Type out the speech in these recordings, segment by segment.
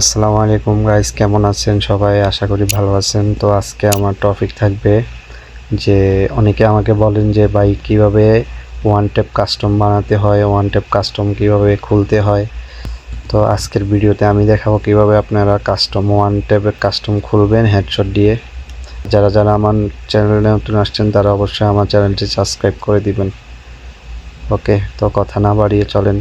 আসসালামু আলাইকুম গাইস কেমন আছেন সবাই? আশা করি ভালো আছেন। তো আজকে আমার টপিক থাকবে যে অনেকে আমাকে বলেন যে, ভাই, কীভাবে ওয়ান টেপ কাস্টম বানাতে হয়? ওয়ান টেপ কাস্টম কীভাবে খুলতে হয়? তো আজকের ভিডিওতে আমি দেখাবো কীভাবে আপনারা কাস্টম ওয়ান টেপের কাস্টম খুলবেন হেডশট দিয়ে। যারা যারা আমার চ্যানেলে নতুন আসছেন, তারা অবশ্যই আমার চ্যানেলটি সাবস্ক্রাইব করে দিবেন। ওকে তো কথা না বাড়িয়ে চলেন।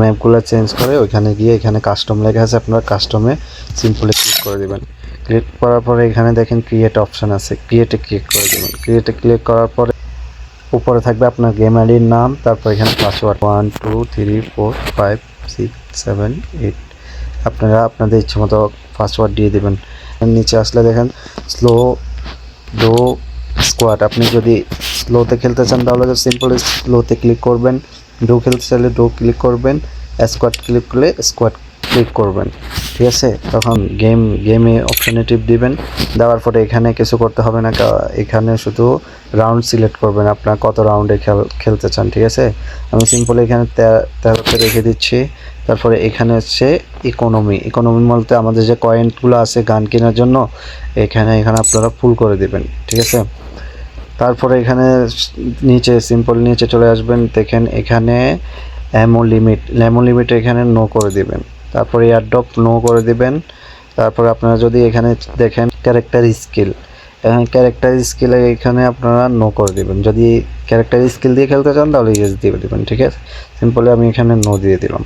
ম্যাপগুলো চেঞ্জ করে ওইখানে গিয়ে এখানে কাস্টম লেখা আছে, আপনারা কাস্টমে সিম্পলি ক্লিক করে দিবেন। ক্লিক করার পরে এখানে দেখেন ক্রিয়েট অপশান আছে ক্রিয়েটে ক্লিক করে দেবেন। ক্রিয়েটে ক্লিক করার পরে উপরে থাকবে আপনার গেম আইডির নাম, তারপর এখানে password one two three four five six seven eight আপনারা আপনাদের ইচ্ছে মতো পাসওয়ার্ড দিয়ে দেবেন। নিচে আসলে দেখেন স্লো ডো স্কোয়াড আপনি যদি স্লোতে খেলতে চান, তাহলে সিম্পলি স্লোতে ক্লিক করবেন। ডো খেলতে চাইলে ডো ক্লিক করবেন স্কোয়াড ক্লিক করলে স্কোয়াড ক্লিক করবেন, ঠিক আছে? তখন গেম গেমে অপশানে টিপ দিবেন, দেওয়ার পরে এখানে কিছু করতে হবে না এখানে শুধু রাউন্ড সিলেক্ট করবেন আপনার কত রাউন্ডে খেল খেলতে চান, ঠিক আছে? আমি সিম্পলি এখানে তেরোতে রেখে দিচ্ছি, তারপরে এখানে হচ্ছে ইকোনমি ইকোনমি বলতে আমাদের যে কয়েনগুলো আছে গান কেনার জন্য, এখানে এখানে আপনারা ফুল করে দিবেন, ঠিক আছে? তারপরে এখানে নিচে সিম্পল নিচে চলে আসবেন। দেখেন এখানে অ্যামো লিমিট ল্যামো লিমিট এখানে নো করে দিবেন। তারপরে এয়ারড্রপ নো করে দিবেন। তারপরে আপনারা যদি এখানে দেখেন ক্যারেক্টার স্কিল এখানে ক্যারেক্টার স্কিলে এখানে আপনারা নো করে দিবেন। যদি ক্যারেক্টার স্কিল দিয়ে খেলতে চান, তাহলে ইয়েস দিয়ে দিবেন, ঠিক আছে? সিম্পলি আমি এখানে নো দিয়ে দিলাম।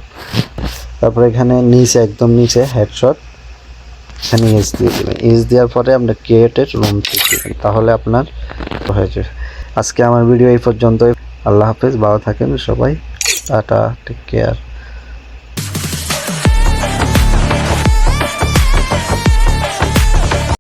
তারপরে এখানে নিচে, একদম নিচে হেডশট এখানে ইয়েস দিয়ে দেবেন। ইয়েস দেওয়ার পরে আপনার ক্রিয়েটেড রুম ঠিক দেবেন তাহলে আপনার হয়েছে। আজকে আমার ভিডিও এই পর্যন্তই। আল্লাহ হাফেজ ভালো থাকেন সবাই। Tata take care